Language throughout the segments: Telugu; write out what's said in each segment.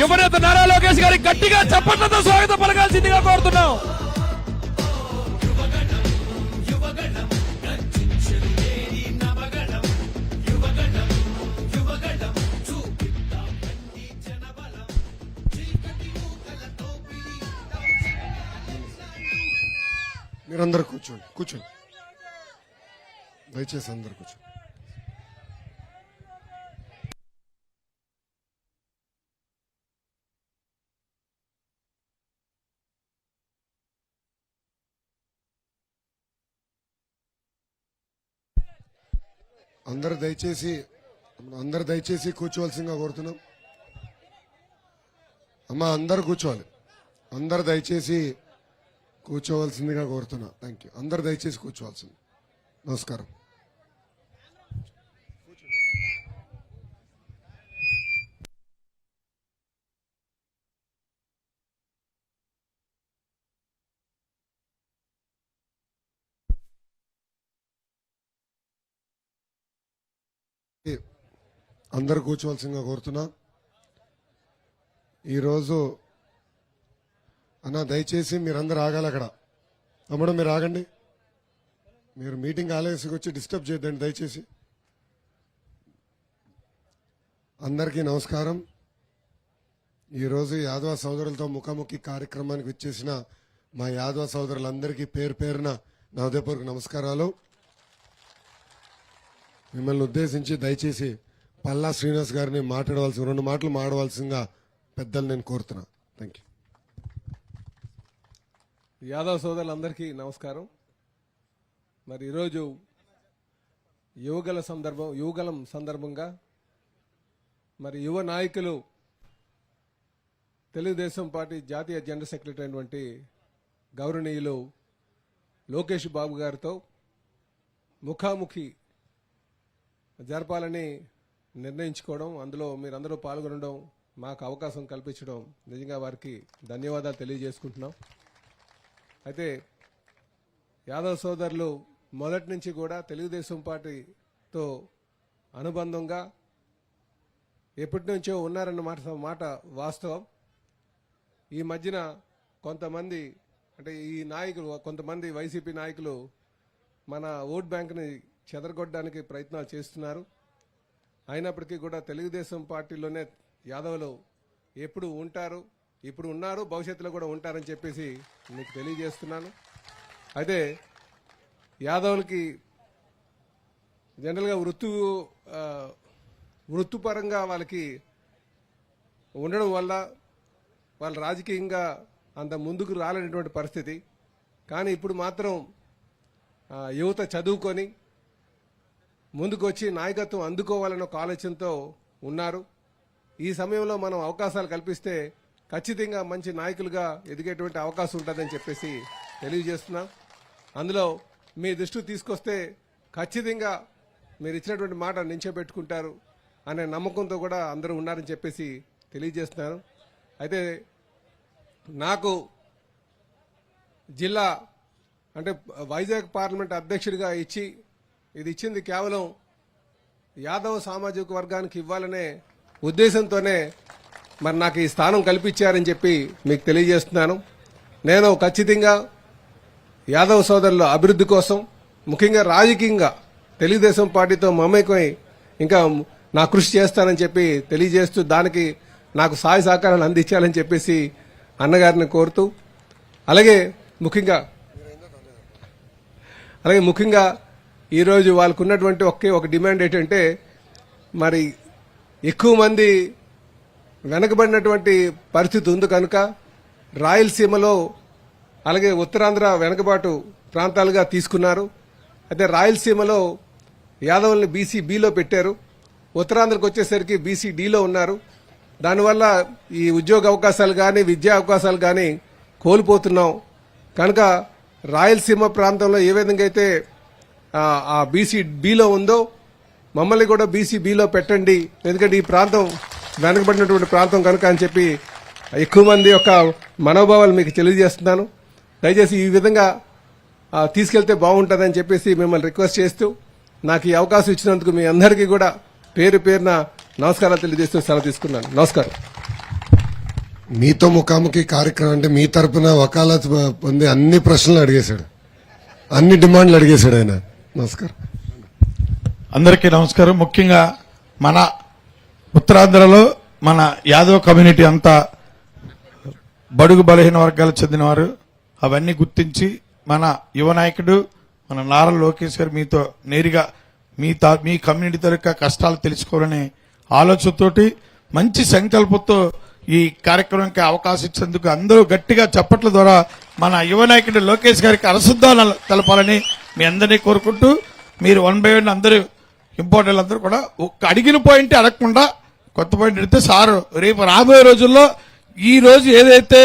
యువనేత నారా లోకేష్ గారి గట్టిగా చప్పట్లతో స్వాగతం పలకాల్సిందిగా కోరుతున్నాం. మీరందరూ కూర్చోండి కూర్చోండి. దయచేసి అందరు కూర్చోండి. అందరు దయచేసి అందరు దయచేసి కూర్చోవలసిందిగా కోరుతున్నాం. అమ్మ అందరు కూర్చోవాలి. అందరు దయచేసి కూర్చోవలసిందిగా కోరుతున్నా. థ్యాంక్ యూ అందరు దయచేసి కూర్చోవాల్సింది. నమస్కారం. అందరు కూర్చోవలసిందిగా కోరుతున్నా. ఈరోజు అన్న దయచేసి మీరందరూ ఆగాలి అక్కడ. తమ్ముడు మీరు ఆగండి. మీరు మీటింగ్ ఆలయసికి వచ్చి డిస్టర్బ్ చేయొద్దండి దయచేసి. అందరికీ నమస్కారం. ఈరోజు యాదవ సోదరులతో ముఖాముఖి కార్యక్రమానికి వచ్చేసిన మా యాదవ సోదరులందరికీ పేరు పేరున నా హృదయపూర్వక నమస్కారాలు. మిమ్మల్ని ఉద్దేశించి దయచేసి పల్లా శ్రీనివాస్ గారిని మాట్లాడవలసి రెండు మాటలు మాడవలసిందిగా పెద్దలు నేను కోరుతున్నా. థ్యాంక్ యూ యాదవ్ సోదరులందరికీ నమస్కారం. మరి ఈరోజు యువగల సందర్భం యువగలం సందర్భంగా మరి యువ నాయకులు తెలుగుదేశం పార్టీ జాతీయ జనరల్ సెక్రటరీ అయినటువంటి గౌరవనీయులు లోకేష్ బాబు గారితో ముఖాముఖి జరపాలని నిర్ణయించుకోవడం అందులో మీరందరూ పాల్గొనడం మాకు అవకాశం కల్పించడం నిజంగా వారికి ధన్యవాదాలు తెలియజేసుకుంటున్నాం. అయితే యాదవ్ సోదరులు మొదటి నుంచి కూడా తెలుగుదేశం పార్టీతో అనుబంధంగా ఎప్పటి నుంచో ఉన్నారన్న మాట మాట వాస్తవం. ఈ మధ్యన కొంతమంది అంటే ఈ నాయకులు కొంతమంది వైసీపీ నాయకులు మన ఓట్ బ్యాంక్ని చెదరగొట్టడానికి ప్రయత్నాలు చేస్తున్నారు. అయినప్పటికీ కూడా తెలుగుదేశం పార్టీలోనే యాదవులు ఎప్పుడు ఉంటారు ఇప్పుడు ఉన్నారు భవిష్యత్తులో కూడా ఉంటారని చెప్పేసి మీకు తెలియజేస్తున్నాను. అయితే యాదవులకి జనరల్గా వృత్తు వృత్తిపరంగా వాళ్ళకి ఉండడం వల్ల వాళ్ళు రాజకీయంగా అంత ముందుకు రాలేనటువంటి పరిస్థితి. కానీ ఇప్పుడు మాత్రం యువత చదువుకొని ముందుకొచ్చి నాయకత్వం అందుకోవాలన్న ఒక ఆలోచనతో ఉన్నారు. ఈ సమయంలో మనం అవకాశాలు కల్పిస్తే ఖచ్చితంగా మంచి నాయకులుగా ఎదిగేటువంటి అవకాశం ఉంటుందని చెప్పేసి తెలియజేస్తున్నాం. అందులో మీ దృష్టి తీసుకొస్తే ఖచ్చితంగా మీరు ఇచ్చినటువంటి మాట నించోబెట్టుకుంటారు అనే నమ్మకంతో కూడా అందరూ ఉన్నారని చెప్పేసి తెలియజేస్తున్నాను అయితే నాకు జిల్లా అంటే వైజాగ్ పార్లమెంట్ అధ్యక్షుడిగా ఇచ్చి ఇది ఇచ్చింది కేవలం యాదవ్ సామాజిక వర్గానికి ఇవ్వాలనే ఉద్దేశంతోనే మరి నాకు ఈ స్థానం కల్పించారని చెప్పి మీకు తెలియజేస్తున్నాను. నేను ఖచ్చితంగా యాదవ్ సోదరుల అభివృద్ధి కోసం ముఖ్యంగా రాజకీయంగా తెలుగుదేశం పార్టీతో మమేకమై ఇంకా నా కృషి చేస్తానని చెప్పి తెలియజేస్తూ దానికి నాకు సహాయ సహకారాలు అందించాలని చెప్పేసి అన్నగారిని కోరుతూ అలాగే ముఖ్యంగా అలాగే ముఖ్యంగా ఈరోజు వాళ్ళకు ఉన్నటువంటి ఒకే ఒక డిమాండ్ ఏంటంటే మరి ఎక్కువ మంది వెనకబడినటువంటి పరిస్థితి ఉంది కనుక రాయలసీమలో అలాగే ఉత్తరాంధ్ర వెనకబాటు ప్రాంతాలుగా తీసుకున్నారు. అయితే రాయలసీమలో యాదవుల్ని బీసీ బిలో పెట్టారు. ఉత్తరాంధ్రకు వచ్చేసరికి బీసీ డిలో ఉన్నారు. దానివల్ల ఈ ఉద్యోగ అవకాశాలు కానీ విద్యా అవకాశాలు కానీ కోల్పోతున్నాం. కనుక రాయలసీమ ప్రాంతంలో ఏ విధంగా అయితే ఆ, బీసీ బిలో ఉందో మమ్మల్ని కూడా బీసీ బిలో పెట్టండి. ఎందుకంటే ఈ ప్రాంతం వెనకబడినటువంటి ప్రాంతం కనుక అని చెప్పి ఎక్కువ మంది యొక్క మనోభావాలు మీకు తెలియజేస్తున్నాను. దయచేసి ఈ విధంగా తీసుకెళ్తే బాగుంటుందని చెప్పేసి మిమ్మల్ని రిక్వెస్ట్ చేస్తూ నాకు ఈ అవకాశం ఇచ్చినందుకు మీ అందరికీ కూడా పేరు పేరున నమస్కారాలు తెలియజేస్తూ సెలవు తీసుకున్నాను. నమస్కారం. మీతో ముఖాముఖి కార్యక్రమం అంటే మీ తరపున వకాలత్ పొంది అన్ని ప్రశ్నలు అడిగేశాడు. అన్ని డిమాండ్లు అడిగేశాడు ఆయన. నమస్కారం. అందరికీ నమస్కారం. ముఖ్యంగా మన ఉత్తరాంధ్రలో మన యాదవ్ కమ్యూనిటీ అంతా బడుగు బలహీన వర్గాలకు చెందినవారు. అవన్నీ గుర్తించి మన యువ నాయకుడు మన నారా లోకేష్ గారు మీతో నేరుగా మీ తా మీ కమ్యూనిటీ తరక కష్టాలు తెలుసుకోవాలనే ఆలోచనతోటి మంచి సంకల్పంతో ఈ కార్యక్రమానికి అవకాశం ఇచ్చేందుకు అందరూ గట్టిగా చప్పట్ల ద్వారా మన యువ నాయకుడు లోకేష్ గారికి అరసుద్దాలు తెలపాలని మీ అందరినీ కోరుకుంటూ మీరు వన్ బై వన్ అందరూ ఇంపార్టెంట్ అందరూ కూడా ఒక్క అడిగిన పాయింట్ అడగకుండా కొత్త పాయింట్ అడిగితే సారు రేపు రాబోయే రోజుల్లో ఈ రోజు ఏదైతే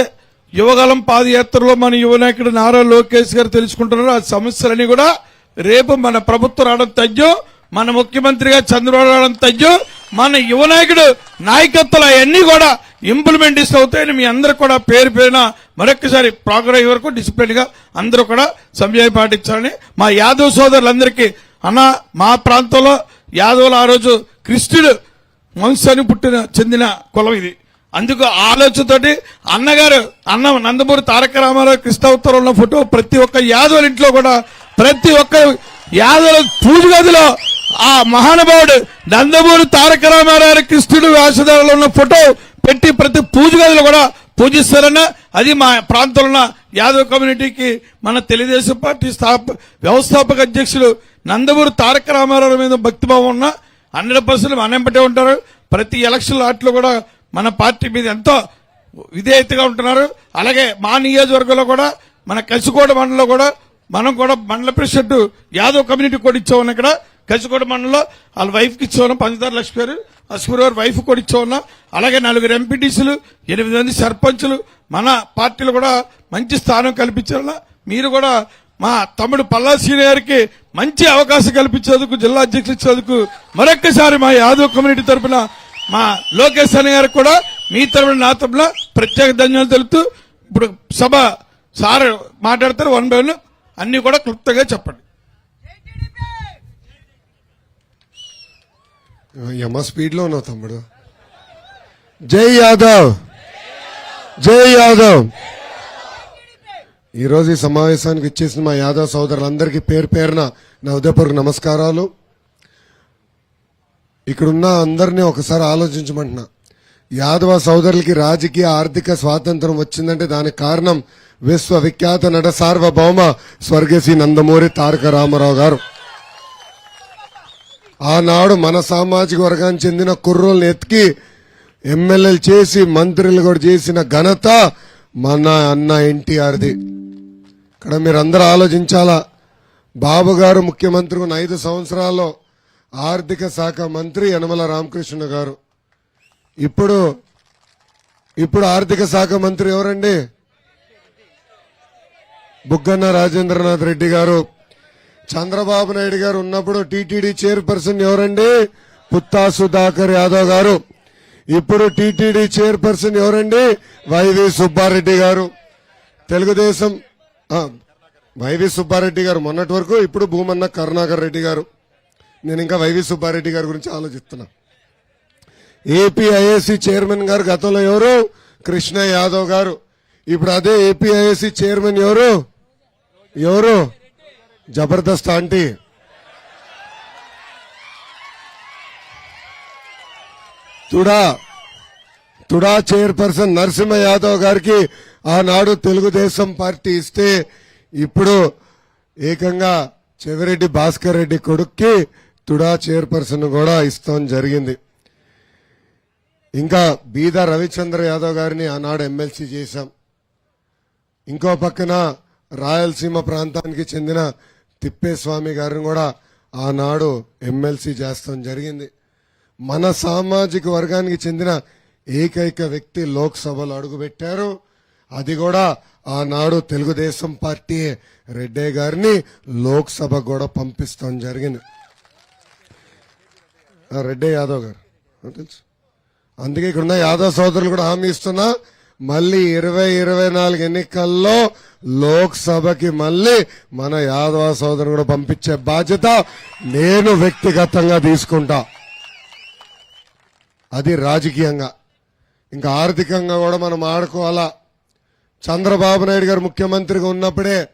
యువగలం పాదయాత్రలో మన యువ నాయకుడు నారా లోకేష్ గారు తెలుసుకుంటున్నారో ఆ సమస్యలన్నీ కూడా రేపు మన ప్రభుత్వం రావడం తగ్గో మన ముఖ్యమంత్రిగా చంద్రబాబు రావడం తగ్గో మన యువ నాయకుడు నాయకత్వాలు అవన్నీ కూడా ఇంప్లిమెంట్ అవుతాయని మీ అందరూ కూడా పేరు పేరున మరొకసారి ప్రోగ్రెస్ వరకు డిసిప్లిన్గా అందరూ కూడా సమయం పాటించాలని మా యాదవ్ సోదరులందరికీ అన్న మా ప్రాంతంలో యాదవులు ఆ రోజు క్రిస్టుడు వంశాన్ని పుట్టిన చెందిన కులం ఇది. అందుకు ఆలోచనతోటి అన్నగారు అన్న నందమూరి తారక రామారావు కృష్ణావతారం ఉన్న ఫోటో ప్రతి ఒక్క యాదవుల ఇంట్లో కూడా ప్రతి ఒక్క యాదవుల పూజ గదిలో ఆ మహానుభావుడు నందమూరి తారక రామారావు కృష్ణుడు వేషధారలో ఉన్న ఫోటో పెట్టి ప్రతి పూజ గదిలో కూడా పూజిస్తారన్న అది మా ప్రాంతంలో ఉన్న యాదవ్ కమ్యూనిటీకి మన తెలుగుదేశం పార్టీ స్థాప వ్యవస్థాపక అధ్యక్షులు నందమూరి తారక రామారావు మీద భక్తిభావం ఉన్న హండ్రెడ్ పర్సెంట్ మనెంపటే ఉంటారు. ప్రతి ఎలక్షన్ లాట్లో కూడా మన పార్టీ మీద ఎంతో విధేయతగా ఉంటున్నారు. అలాగే మా నియోజకవర్గంలో కూడా మన కసికోట మండలంలో కూడా మనం కూడా మండల ప్రెసిడెంట్ యాదవ్ కమ్యూనిటీ కూడా ఇచ్చామని ఇక్కడ. గజగూడ మండలంలో వాళ్ళ వైఫ్కి ఇచ్చామన్నా పంచదార లక్ష్మి గారు అశ్వర్ గారు వైఫ్ కూడా ఇచ్చామన్నా అలాగే నలుగురు ఎంపీటీసీలు ఎనిమిది మంది సర్పంచులు మన పార్టీలు కూడా మంచి స్థానం కల్పించారన్నా మీరు కూడా మా తమ్ముడు పల్లా సీనియర్ మంచి అవకాశం కల్పించేందుకు జిల్లా అధ్యక్షులు ఇచ్చేందుకు మరొక్కసారి మా యాదవ్ కమ్యూనిటీ తరపున మా లోకేష్ అన్న గారికి కూడా మీ తరఫున నా తరఫున ప్రత్యేక ధన్యవాదాలు తెలుపుతూ ఇప్పుడు సభ సార్ మాట్లాడతారు వన్ బై వన్ అన్ని కూడా క్లుప్తంగా చెప్పండి. యమ స్పీడ్లో ఉన్నావు తమ్ముడు. జై యాదవ్. జై యాదవ్. ఈరోజు ఈ సమావేశానికి ఇచ్చేసిన మా యాదవ్ సోదరులందరికీ పేరు పేరున నా ఉదయపూర్వక నమస్కారాలు. ఇక్కడున్న అందరినీ ఒకసారి ఆలోచించమంటున్నా. యాదవ సోదరులకి రాజకీయ ఆర్థిక స్వాతంత్రం వచ్చిందంటే దానికి కారణం విశ్వవిఖ్యాత నట సార్వభౌమ స్వర్గశ్రీ నందమూరి తారక రామారావు గారు. ఆనాడు మన సామాజిక వర్గానికి చెందిన కుర్రోల్ని ఎత్తికి ఎమ్మెల్యేలు చేసి మంత్రులు కూడా చేసిన ఘనత మన అన్న ఎన్టీఆర్ది. ఇక్కడ మీరందరూ ఆలోచించాలా? బాబు గారు ముఖ్యమంత్రి ఉన్న ఐదు సంవత్సరాల్లో ఆర్థిక శాఖ మంత్రి యనమల రామకృష్ణ గారు. ఇప్పుడు ఇప్పుడు ఆర్థిక శాఖ మంత్రి ఎవరండి? బుగ్గన్న రాజేంద్రనాథ్ రెడ్డి గారు. చంద్రబాబు నాయుడు గారు ఉన్నప్పుడు టీటీడీ చైర్పర్సన్ ఎవరండి? పుత్తా సుధాకర్ యాదవ్ గారు. ఇప్పుడు టీటీడీ చైర్పర్సన్ ఎవరండి? Y V Subba Reddy garu. Telugu Desam Y V Subbareddy గారు మొన్నటి వరకు ఇప్పుడు భూమన్న కరుణాకర్ రెడ్డి గారు. నేను ఇంకా వైవి సుబ్బారెడ్డి గారి గురించి ఆలోచిస్తున్నా. ఏపీఐఏసీ చైర్మన్ గారు గతంలో ఎవరు? కృష్ణ యాదవ్ గారు. ఇప్పుడు అదే ఏపీఐఏసీ చైర్మన్ ఎవరు? ఎవరు? Jabardasth aunty. TUDA TUDA chairperson Narasimha Yadav గారికి ఆనాడు తెలుగుదేశం పార్టీ ఇస్తే ఇప్పుడు ఏకంగా చెవిరెడ్డి భాస్కర్ రెడ్డి కొడుక్కి తుడా చైర్పర్సన్ కూడా ఇస్తాం జరిగింది. ఇంకా బీద రవిచంద్ర యాదవ్ గారిని ఆనాడు ఎమ్మెల్సీ చేశాం. ఇంకో పక్కన రాయలసీమ ప్రాంతానికి చెందిన తిప్పేస్వామి గారిని కూడా ఆనాడు ఎమ్మెల్సీ చేస్తాం జరిగింది. మన సామాజిక వర్గానికి చెందిన ఏకైక వ్యక్తి లోక్సభలో అడుగుపెట్టారు. అది కూడా ఆనాడు తెలుగుదేశం పార్టీ రెడ్డే గారిని లోక్సభ కూడా పంపిస్తాం జరిగింది. రెడ్డే యాదవ్ గారు తెలుసు. అందుకే ఇక్కడ ఉన్న యాదవ్ సోదరులు కూడా హామీ ఇస్తున్నా. మళ్ళీ ఇరవై ఇరవై నాలుగు ఎన్నికల్లో లోక్సభకి మళ్ళీ మన యాదవ సోదరు కూడా పంపించే బాధ్యత నేను వ్యక్తిగతంగా తీసుకుంటా. అది రాజకీయంగా. ఇంకా ఆర్థికంగా కూడా మనం ఆడుకోవాలా. చంద్రబాబు నాయుడు గారు ముఖ్యమంత్రిగా ఉన్నప్పుడే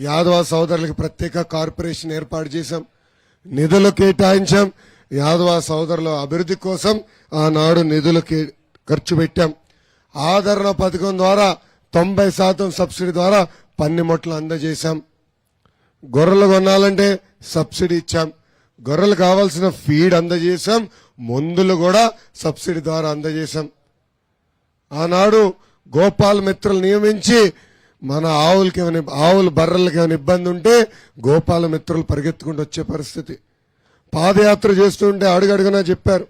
యాదవ సోదరులకు ప్రత్యేక కార్పొరేషన్ ఏర్పాటు చేశాం. నిధులు కేటాయించాం. యాదవ సోదరుల అభివృద్ధి కోసం ఆనాడు నిధులు ఖర్చు పెట్టాం. ఆదరణ పథకం ద్వారా తొంభై శాతం సబ్సిడీ ద్వారా పన్నిమొట్లు అందజేశాం. గొర్రెలు కొనాలంటే సబ్సిడీ ఇచ్చాం. గొర్రెలు కావాల్సిన ఫీడ్ అందజేశాం. మందులు కూడా సబ్సిడీ ద్వారా అందజేశాం. ఆనాడు గోపాల మిత్రులు నియమించి మన ఆవులకి ఏమైనా ఆవులు బర్రెలకి ఏమైనా ఇబ్బంది ఉంటే గోపాల మిత్రులు పరిగెత్తుకుంటూ వచ్చే పరిస్థితి. పాదయాత్ర చేస్తుంటే అడుగడుగునా చెప్పారు.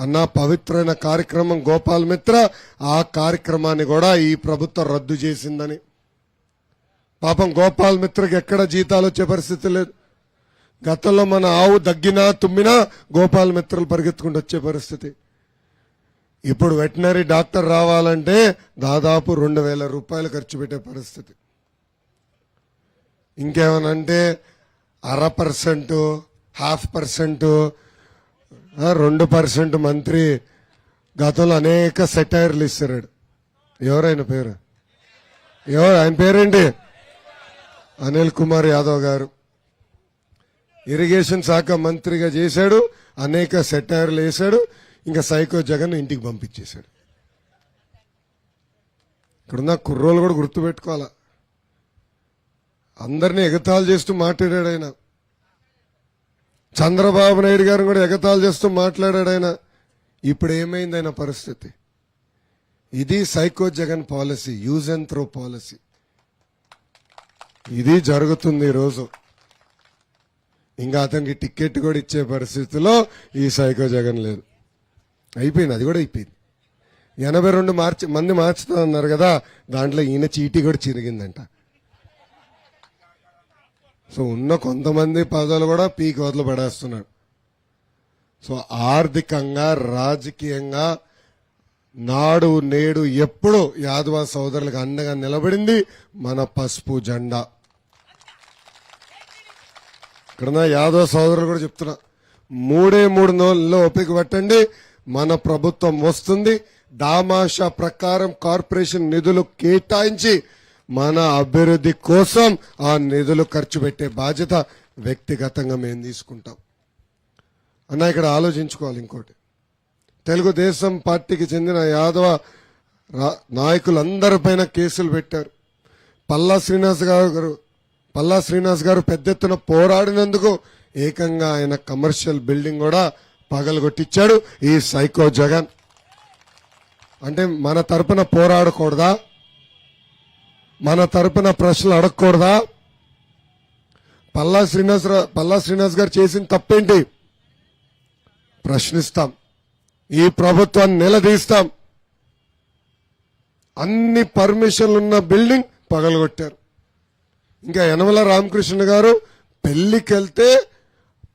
అన్న పవిత్రమైన కార్యక్రమం గోపాల్ మిత్ర ఆ కార్యక్రమాన్ని కూడా ఈ ప్రభుత్వం రద్దు చేసిందని. పాపం గోపాల్ మిత్రకి ఎక్కడ జీతాలు వచ్చే పరిస్థితి లేదు. గతంలో మన ఆవు దగ్గినా తుమ్మినా గోపాల్ మిత్రులు పరిగెత్తుకుంటూ వచ్చే పరిస్థితి. ఇప్పుడు వెటనరీ డాక్టర్ రావాలంటే దాదాపు రెండు వేల రూపాయలు ఖర్చు పెట్టే పరిస్థితి. ఇంకేమనంటే అర పర్సెంటు హాఫ్ పర్సెంటు రెండు పర్సెంట్ మంత్రి గతంలో అనేక సెటైర్లు ఇస్తాడు ఎవరైనా పేరు? ఎవరు? ఆయన పేరేంటి? అనిల్ కుమార్ యాదవ్ గారు. ఇరిగేషన్ శాఖ మంత్రిగా చేశాడు అనేక సెటైర్లు వేశాడు ఇంకా సైకో జగన్ ఇంటికి పంపించేశాడు. ఇక్కడున్న కుర్రోలు కూడా గుర్తుపెట్టుకోవాలా? అందరినీ ఎగతాళి చేస్తూ మాట్లాడాడు ఆయన. చంద్రబాబు నాయుడు గారిని కూడా ఎగతాలు చేస్తూ మాట్లాడాడు ఆయన. ఇప్పుడు ఏమైంది ఆయన పరిస్థితి? ఇది psycho Jagan policy use and throw policy. ఇది జరుగుతుంది ఈరోజు ఇంకా అతనికి టికెట్ కూడా ఇచ్చే పరిస్థితిలో ఈ సైకో జగన్ లేదు. అయిపోయింది అది కూడా అయిపోయింది. ఎనభై రెండు మార్చి మంది మార్చుతా అన్నారు కదా దాంట్లో ఈయన చీటీ కూడా చిరిగిందంట. సో ఉన్న కొంతమంది పదవులు కూడా పీక్ వదలు పడేస్తున్నాడు. సో ఆర్థికంగా రాజకీయంగా నాడు నేడు ఎప్పుడు యాదవ సోదరులకు అండగా నిలబడింది మన పసుపు జెండా. ఇక్కడ యాదవ సోదరులు కూడా చెప్తున్నా మూడే మూడు నెలల్లో ఓపిక పట్టండి మన ప్రభుత్వం వస్తుంది దామాషా ప్రకారం కార్పొరేషన్ నిధులు కేటాయించి మన అభివృద్ధి కోసం ఆ నిధులు ఖర్చు పెట్టే బాధ్యత వ్యక్తిగతంగా మేము తీసుకుంటాం. అన్న ఇక్కడ ఆలోచించుకోవాలి ఇంకోటి. తెలుగుదేశం పార్టీకి చెందిన యాదవ నాయకులందరిపైన కేసులు పెట్టారు. పల్లా శ్రీనివాస్ గారు పల్లా శ్రీనివాస్ గారు పెద్ద ఎత్తున పోరాడినందుకు ఏకంగా ఆయన కమర్షియల్ బిల్డింగ్ కూడా పగలగొట్టించాడు ఈ సైకో జగన్. అంటే మన తరపున పోరాడకూడదా? మన తరపున ప్రశ్నలు అడగకూడదా? పల్లా శ్రీనివాస్ పల్లా శ్రీనివాస్ గారు చేసిన తప్పేంటి? ప్రశ్నిస్తాం. ఈ ప్రభుత్వాన్ని నిలదీస్తాం. అన్ని పర్మిషన్లు ఉన్న బిల్డింగ్ పగలగొట్టారు. ఇంకా యనమల రామకృష్ణ గారు పెళ్ళికి వెళ్తే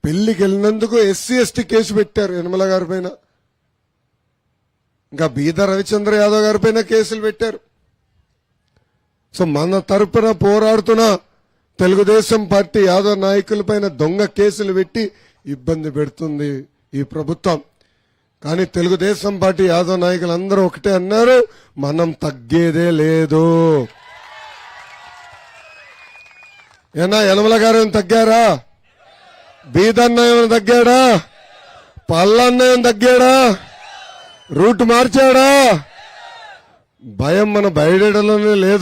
పెళ్ళికి వెళ్ళినందుకు ఎస్సీ ఎస్టీ కేసు పెట్టారు యనమల గారి పైన. ఇంకా బీద రవిచంద్ర యాదవ్ గారి పైన కేసులు పెట్టారు. సో మన తరపున పోరాడుతున్న తెలుగుదేశం పార్టీ యాదవ్ నాయకులపైన దొంగ కేసులు పెట్టి ఇబ్బంది పెడుతుంది ఈ ప్రభుత్వం. కానీ తెలుగుదేశం పార్టీ యాదవ్ నాయకులు అందరూ ఒకటే అన్నారు మనం తగ్గేదే లేదు. ఏనా యనమల గారు తగ్గారా? బీదన్న ఏమైనా తగ్గాడా? పల్లన్న ఏమైనా తగ్గాడా? రూట్ మార్చాడా? భయం మన బయటలోనే లేదు.